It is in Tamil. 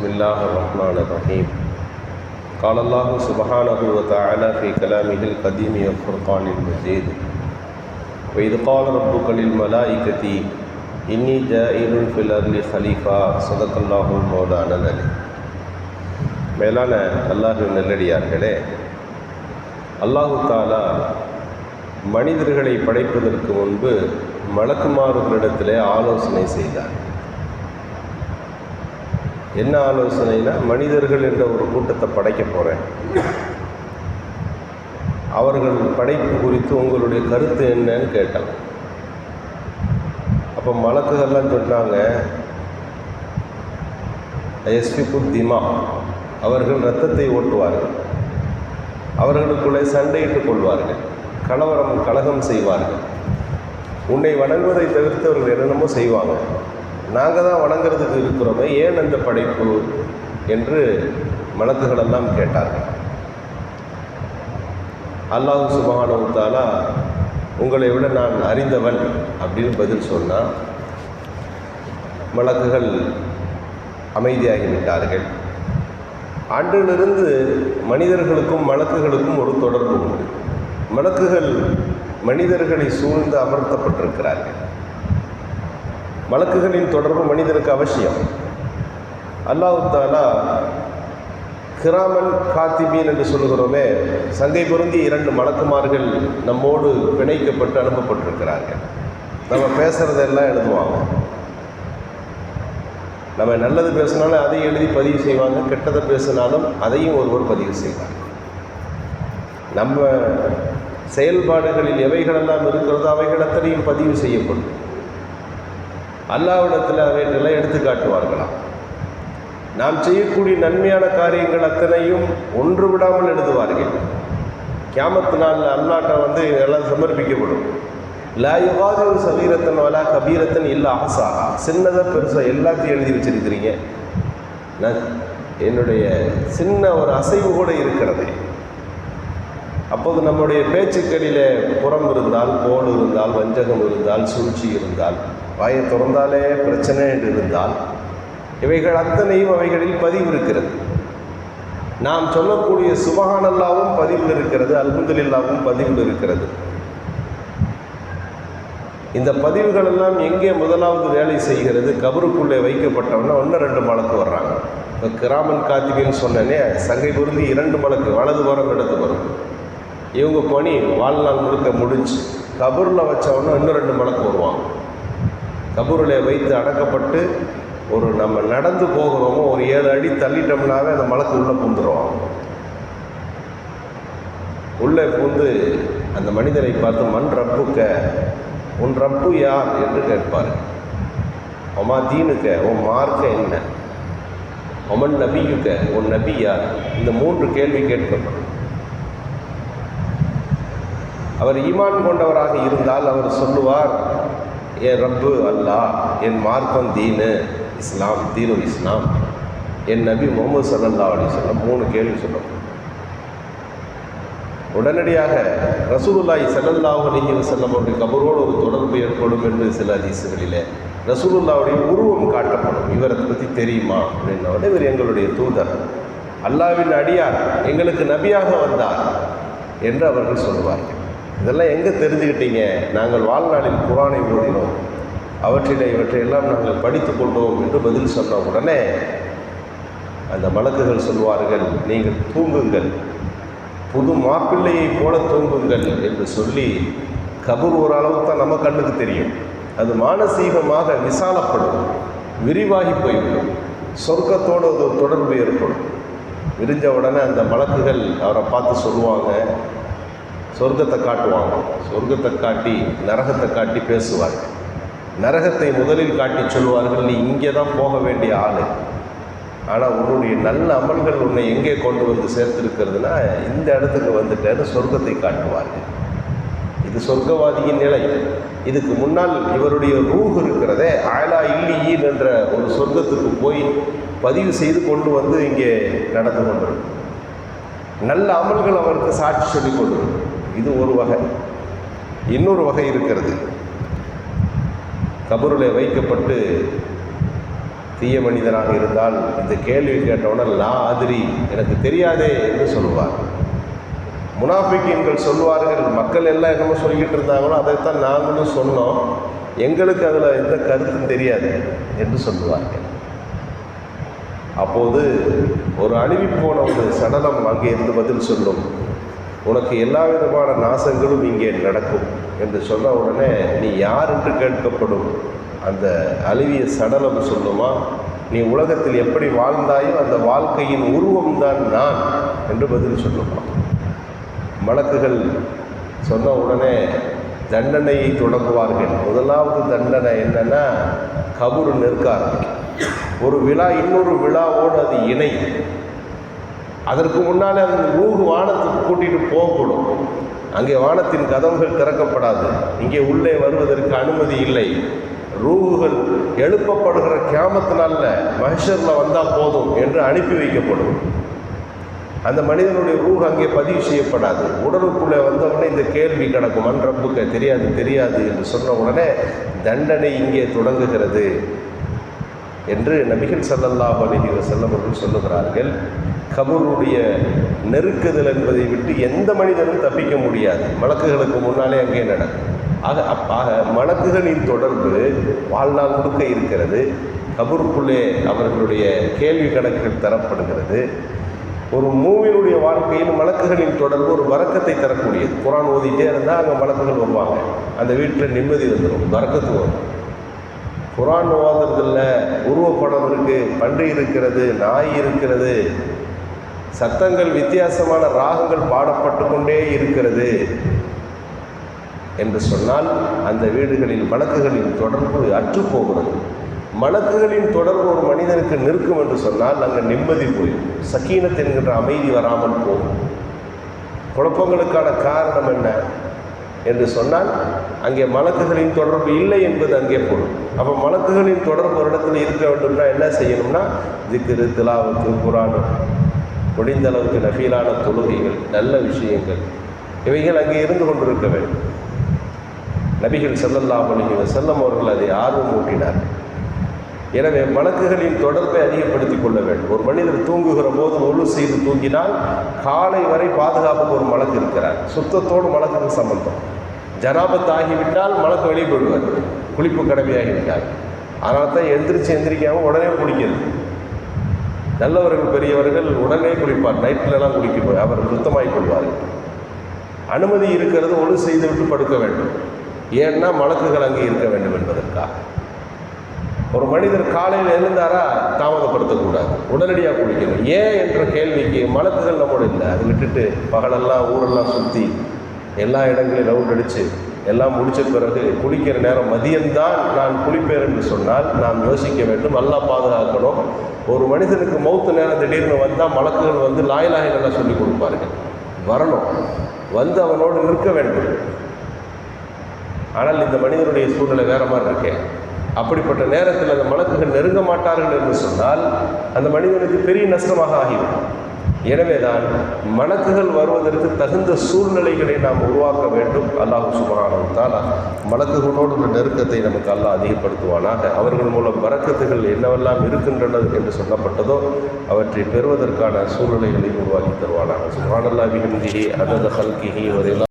بسم الله الرحمن الرحيم قال الله سبحانه وتعالى في كلامه القديم والفرقان المجيد وإذ قال ربك للملائكة إني جائل في الأرض خليفة صدق الله المولانا العلي மேலான அல்லாஹின் நல்லடியார்களே அல்லாஹு தாலா மனிதர்களை படைப்பதற்கு முன்பு மலக்குமாறுகளிடத்திலே ஆலோசனை செய்தார் என்ன ஆலோசனைனா மனிதர்கள் என்ற ஒரு கூட்டத்தை படைக்க போகிறேன் அவர்கள் படைப்பு குறித்து உங்களுடைய கருத்து என்னன்னு கேட்டாங்க அப்போ மலக்குகள்லாம் சொன்னாங்க எஸ்பிக்கு திமா அவர்கள் ரத்தத்தை ஓட்டுவார்கள். அவர்களுக்குள்ளே சண்டையிட்டுக் கொள்வார்கள். கலவரம் கலகம் செய்வார்கள். உன்னை வணங்குவதை தவிர்த்து அவர்கள் என்னென்னமோ செய்வாங்க. நாங்கள் தான் வணங்குறதுக்கு இருக்கிறோமே ஏன் அந்த படைப்பு என்று மலக்குகளெல்லாம் கேட்டார்கள். அல்லாஹு சுபஹானவுத்தாலா உங்களை விட நான் அறிந்தவன் அப்படின்னு பதில் சொன்னால் மலக்குகள் அமைதியாகிவிட்டார்கள் அன்றிலிருந்து மனிதர்களுக்கும் மலக்குகளுக்கும் ஒரு தொடர்பு உண்டு. மலக்குகள் மனிதர்களை சூழ்ந்து அமர்த்தப்பட்டிருக்கிறார்கள். மலக்குகளின் தொடர்பு மனிதனுக்கு அவசியம். அல்லாஹாலா கிராமன் காத்திபீன் என்று சொல்லுகிறோமே சங்கை பொருந்தி இரண்டு மலக்குமார்கள் நம்மோடு பிணைக்கப்பட்டு அனுப்பப்பட்டிருக்கிறார்கள். நம்ம பேசுகிறதெல்லாம் எழுதுவாங்க. நம்ம நல்லது பேசினாலும் அதையும் எழுதி பதிவு செய்வாங்க கெட்டதை பேசினாலும் அதையும் ஒருவர் பதிவு செய்வாங்க நம்ம செயல்பாடுகளில் எவைகளெல்லாம் இருக்கிறதோ அவைகள் அத்தனையும் பதிவு செய்யப்படும். அல்லாவிடத்தில் அவைகளை எடுத்து காட்டுவார்களாம் நாம் செய்யக்கூடிய நன்மையான காரியங்கள் அத்தனையும் ஒன்று விடாமல் எழுதுவார்கள். கேமத்து நாளில் அல்லாட்டை வந்து எல்லாம் சமர்ப்பிக்கப்படும். லா யுகாதிரு சவீரத்தன் வலா கபீரத்தன் இல்லை ஆசாகா சின்னதாக பெருசாக எல்லாத்தையும் எழுதி வச்சிருக்கிறீங்க. நான் என்னுடைய சின்ன ஒரு அசைவு கூட இருக்கிறது. அப்போது நம்முடைய பேச்சுக்களிலே புறம் இருந்தால் கோடு இருந்தால் வஞ்சகம் இருந்தால் சூழ்ச்சி இருந்தால் வாயை திறந்தாலே பிரச்சனை என்று இருந்தால் இவைகள் அத்தனையும் அவைகளில் பதிவு இருக்கிறது நாம் சொல்லக்கூடிய சுபகானல்லாவும் பதிவில் இருக்கிறது அல்புதலில்லாவும் பதிவில் இருக்கிறது இந்த பதிவுகள் எல்லாம் எங்கே முதலாவது வேலை செய்கிறது? கபருக்குள்ளே வைக்கப்பட்டவன ஒன்று ரெண்டு மலக்கு வர்றாங்க. இப்போ கிராமன் காத்திபின்னு சொன்னேனே சங்கை பொருந்தி இரண்டு மலக்கு வலது வரம் இடது வரும். இவங்க பணி வாழ்நாள் முழுக்க முடிஞ்சு. கபூரில் வச்சவொன்னே இன்னும் ரெண்டு மலக்கு வருவாங்க. கபூரில் வைத்து அடக்கப்பட்டு ஒரு நம்ம நடந்து போகிறோமோ ஒரு ஏழு அடி தள்ளிட்டோம்னாவே அந்த மலக்கு உள்ளே பூந்துருவாங்க. உள்ளே பூந்து அந்த மனிதனை பார்த்து மண் ரப்புக்க உன் ரப்பு யார்? என்று கேட்பார். ஒமா தீனுக்க உன் மார்க்க என்ன? ஒமன் நபியுக்க உன் நபி யார்? இந்த மூன்று கேள்வி கேட்கப்படும். அவர் ஈமான் கொண்டவராக இருந்தால் அவர் சொல்லுவார் என் ரப்பு அல்லாஹ் என் மார்க்கம் தீனு இஸ்லாம் தீனு இஸ்லாம். என் நபி முகமது சல்லா அலி சொல்லம் மூணு கேள்வி சொல்லணும் உடனடியாக ரசூலுல்லாய் சல்லல்லாஹு அலிஹி வசல்லம் அவருடைய கபரோடு ஒரு தொடர்பு ஏற்படும் என்று சில அதிசுகளிலே ரசூலுல்லாவுடைய உருவம் காட்டப்படும். இவரை பற்றி தெரியுமா? அப்படின்னோட இவர் எங்களுடைய தூதர். அல்லாவின் அடியார் எங்களுக்கு நபியாக வந்தார் என்று அவர்கள் சொல்வார்கள் இதெல்லாம் எங்கே தெரிஞ்சுக்கிட்டீங்க? நாங்கள் வாழ்நாளில் குரானை ஓதினோம். அவற்றில் இவற்றையெல்லாம் நாங்கள் படித்து கொண்டோம் என்று பதில் சொன்ன உடனே அந்த மலக்குகள் சொல்வார்கள் நீங்கள் தூங்குங்கள். புது மாப்பிள்ளையை போல தூங்குங்கள் என்று சொல்லி கபூர் ஓரளவு தான் நம்ம கண்ணுக்கு தெரியும். அது மானசீகமாக விசாலப்படும் விரிவாகி போய்விடும். சொர்க்கத்தோடு ஒரு தொடர்பு ஏற்படும். விரிஞ்ச உடனே அந்த மலக்குகள் அவரை பார்த்து சொல்லுவாங்க சொர்க்கத்தை காட்டுவாங்க. சொர்க்கத்தை காட்டி நரகத்தை காட்டி பேசுவார்கள் நரகத்தை முதலில் காட்டி சொல்வார்கள் நீ இங்கே தான் போக வேண்டிய ஆள். ஆனால் உன்னுடைய நல்ல அமல்கள் உன்னை எங்கே கொண்டு வந்து சேர்த்துருக்கிறதுனா இந்த இடத்துக்கு வந்துட்டேன்னு சொர்க்கத்தை காட்டுவார்கள். இது சொர்க்கவாதியின் நிலை. இதுக்கு முன்னால் இவருடைய ரூஹ் இருக்கிறதே ஆயலா இல்லியின் என்ற ஒரு சொர்க்கத்துக்கு போய் பதிவு செய்து கொண்டு வந்து இங்கே நடந்து கொண்டிருக்கும். நல்ல அமல்கள் அவருக்கு சாட்சி சொல்லிக் கொண்டிருக்கும். இது ஒரு வகை. இன்னொரு வகை இருக்கிறது. கபருளை வைக்கப்பட்டு தீய மனிதனாக இருந்தால் இந்த கேள்வி கேட்டவுடனே லா அதிரி எனக்கு தெரியாதே என்று சொல்லுவார். முனாஃபிக்கீன்கள் சொல்வார்கள் மக்கள் எல்லாம் என்னமோ சொல்லிக்கிட்டு இருந்தாங்களோ அதைத்தான் நாங்களும் சொன்னோம். எங்களுக்கு அதில் எந்த கருத்தும் தெரியாது என்று சொல்லுவார்கள். அப்போது ஒரு அழுவி போன ஒரு சடலம் அங்கே இருந்து பதில் சொல்லும். உனக்கு எல்லா விதமான நாசங்களும் இங்கே நடக்கும் என்று சொன்ன உடனே நீ யார் என்று கேட்கப்படும்? அந்த அழுவிய சடலம் சொல்லுமா? நீ உலகத்தில் எப்படி வாழ்ந்தாயோ அந்த வாழ்க்கையின் உருவம்தான் நான் என்று பதில் சொல்லுமா? மலக்குகள் சொன்ன உடனே தண்டனையை தொடங்குவார்கள். முதலாவது தண்டனை என்னென்னா கபுரு நிற்க ஆரம்பிக்கும். ஒரு விழா இன்னொரு விழாவோடு அது இணை அதற்கு முன்னால் அந்த ரூஹு வானத்துக்கு கூட்டிகிட்டு போகக்கூடும். அங்கே வானத்தின் கதவுகள் திறக்கப்படாது. இங்கே உள்ளே வருவதற்கு அனுமதி இல்லை. ரூகுகள் எழுப்பப்படுகிற கேமத்தினால மகேஷரில் வந்தால் போதும் என்று அனுப்பி வைக்கப்படும். அந்த மனிதனுடைய ரூஹ் அங்கே பதிவு செய்யப்படாது. உடலுக்குள்ளே வந்தவுடனே இந்த கேள்வி கிடக்கும். மண் ரப்புக்கு தெரியாது தெரியாது என்று சொன்ன உடனே தண்டனை இங்கே தொடங்குகிறது. என்று நபிகள் ஸல்லல்லாஹு அலைஹி வஸல்லம் அவர்கள் சொல்லுகிறார்கள். கபருடைய நெருக்குதல் என்பதை விட்டு எந்த மனிதனும் தப்பிக்க முடியாது. மலக்குகளுக்கு முன்னாலே அங்கே நடக்கும். ஆக அப்பாக மலக்குகளின் தொடர்பு வாழ்நாள் முழுக்க இருக்கிறது. கபருக்குள்ளே அவர்களுடைய கேள்வி கணக்குகள் தரப்படுகிறது. ஒரு மூவினுடைய வாழ்க்கையில் மலக்குகளின் தொடர்பு ஒரு வரக்கத்தை தரக்கூடியது. குரான் ஓதிட்டே இருந்தால் அங்கே மலக்குகள் வருவாங்க. அந்த வீட்டில் நிம்மதி வந்துடும் வரக்கத்து வரும். குரான் ஓதுறதில்ல உருவப்படம் இருக்குது பன்றி இருக்கிறது நாய் இருக்கிறது. சத்தங்கள் வித்தியாசமான ராகங்கள் பாடப்பட்டு கொண்டே இருக்கிறது என்று சொன்னால் அந்த வீடுகளில் மலக்குகளின் தொடர்பு அற்று போகிறது. மலக்குகளின் தொடர்பு ஒரு மனிதனுக்கு நிற்கும் என்று சொன்னால் அங்கே நிம்மதி போயிடும் சக்கீனத் என்கின்ற அமைதி வராமல் போகும். குழப்பங்களுக்கான காரணம் என்ன? என்று சொன்னால் அங்கே மலக்குகளின் தொடர்பு இல்லை என்பது அங்கே பொருள். அப்போ மலக்குகளின் தொடர்பு ஒரு இடத்துல இருக்க வேண்டும்னா என்ன செய்யணும்னா திக்ரு திலாவுக்கு குரான். முடிந்த அளவுக்கு நஃபீலான தொழுகைகள் நல்ல விஷயங்கள். இவைகள் அங்கே இருந்து கொண்டிருக்க வேண்டும். நபிகள் ஸல்லல்லாஹு அலைஹி செல்லம் அவர்கள் அதை ஆர்வம் ஊட்டினார்கள் எனவே மலக்குகளின் தொடர்பை அதிகப்படுத்திக் கொள்ள வேண்டும். ஒரு மனிதர் தூங்குகிற போது ஒழு செய்து தூங்கினால் காலை வரை பாதுகாப்புக்கு ஒரு மலக்கு இருக்கிறார். சுத்தத்தோடு மலக்குக்கு சம்பந்தம். ஜனாபத் ஆகிவிட்டால் மலக்கு வெளியே போயிடுவார். குளிப்பு கடமையாகிவிட்டார். அதனால தான் எந்திரிச்சு எந்திரிக்காமல் உடனே குளிக்கிறது. நல்லவர்கள் பெரியவர்கள் உடனே குளிப்பார். நைட்லலாம் குளிக்க போய் அவர் சுத்தமாகிக் கொள்வார்கள் அனுமதி இருக்கிறது ஒழு செய்துவிட்டு படுக்க வேண்டும். ஏன்னா மலக்குகள் அங்கே இருக்க வேண்டும் என்பதற்காக. ஒரு மனிதர் காலையில் எழுந்தாரா தாமதப்படுத்தக்கூடாது. உடனடியாக குளிக்கணும். ஏன் என்ற கேள்விக்கு மலக்குகள் நம்மோடு இல்லை. அதை விட்டுட்டு பகலெல்லாம் ஊரெல்லாம் சுற்றி எல்லா இடங்களையும் ரவுண்ட் அடித்து எல்லாம் முடிச்ச பிறகு குளிக்கிற நேரம் மதியம்தான் நான் குளிப்பேன் என்று சொன்னால் நாம் யோசிக்க வேண்டும். நல்லா பாதுகாக்கணும். ஒரு மனிதனுக்கு மௌத்து நேரம் திடீர்னு வந்தால் மலக்குகள் வந்து லாய் நல்லா சொல்லி கொடுப்பார்கள். வரணும். வந்து அவனோடு நிற்க வேண்டும். ஆனால் இந்த மனிதனுடைய சூழ்நிலை வேறு மாதிரி இருக்கேன் அப்படிப்பட்ட நேரத்தில் அந்த மலக்குகள் நெருங்க மாட்டார்கள் என்று சொன்னால் அந்த மனிதனுக்கு பெரிய நஷ்டமாக ஆகிவிடும். எனவேதான் மலக்குகள் வருவதற்கு தகுந்த சூழ்நிலைகளை நாம் உருவாக்க வேண்டும். அல்லாஹ் சுபரானவத்தால் மலக்குகளோடு உள்ள நெருக்கத்தை நமக்கு அல்லாஹ் அதிகப்படுத்துவானாக. அவர்கள் மூலம் வரக்கத்துகள் என்னவெல்லாம் இருக்கின்றன என்று சொல்லப்பட்டதோ அவற்றை பெறுவதற்கான சூழ்நிலைகளை உருவாக்கி தருவானாக. சுபானல்லா விஹம்திஹி அதத ஹல்கிஹி வரையிலாம்